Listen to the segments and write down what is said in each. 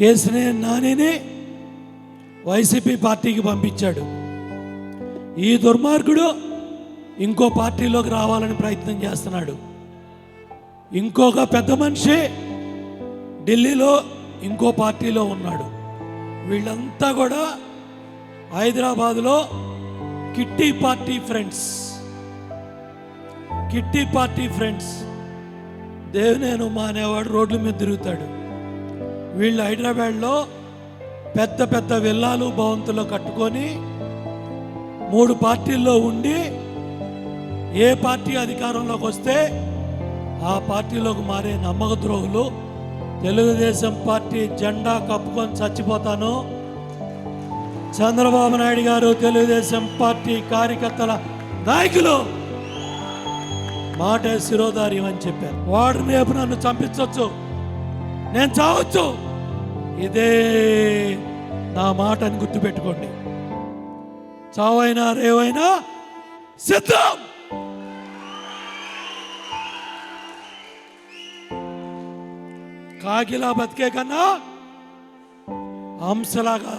కేసినేని నానిని వైసీపీ పార్టీకి పంపించాడు. ఈ దుర్మార్గుడు ఇంకో పార్టీలోకి రావాలని ప్రయత్నం చేస్తున్నాడు. ఇంకొక పెద్ద మనిషి ఢిల్లీలో ఇంకో పార్టీలో ఉన్నాడు. వీళ్ళంతా కూడా హైదరాబాదులో kitty party friends. Kitty party friends. Devineni మానేవాడు రోడ్ల మీద తిరుగుతాడు. వీళ్ళు హైదరాబాద్లో పెద్ద పెద్ద విల్లాలు భవంతులు కట్టుకొని మూడు పార్టీల్లో ఉండి ఏ పార్టీ అధికారంలోకి వస్తే ఆ పార్టీలోకి మారే నమ్మక ద్రోహులు తెలుగుదేశం పార్టీ జెండా కప్పుకొని చచ్చిపోతాను. చంద్రబాబు నాయుడు గారు తెలుగుదేశం పార్టీ కార్యకర్తల నాయకులు. మాట శిరోధార్యం అని చెప్పారు. వాడు రేపు నన్ను చంపించవచ్చు నేను చావచ్చు. ఇదే నా మాటని గుర్తుపెట్టుకోండి. చావైనా రేవైనా సిద్ధం! కాకిలా బతికే కన్నా హంసలాగా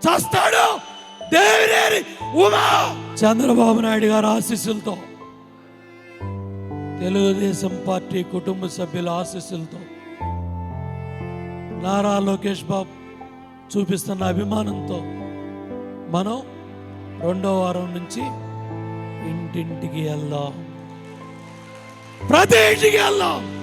చస్తాడు దేవినేని ఉమా! చంద్రబాబు నాయుడు గారి ఆశీస్సులతో తెలుగుదేశం పార్టీ కుటుంబ సభ్యుల ఆశీస్సులతో నారా లోకేష్ బాబు చూపిస్తున్న అభిమానంతో మనం రెండో వారం నుంచి ఇంటింటికి వెళ్దాం. ప్రతి ఇంటికి వెళ్దాం.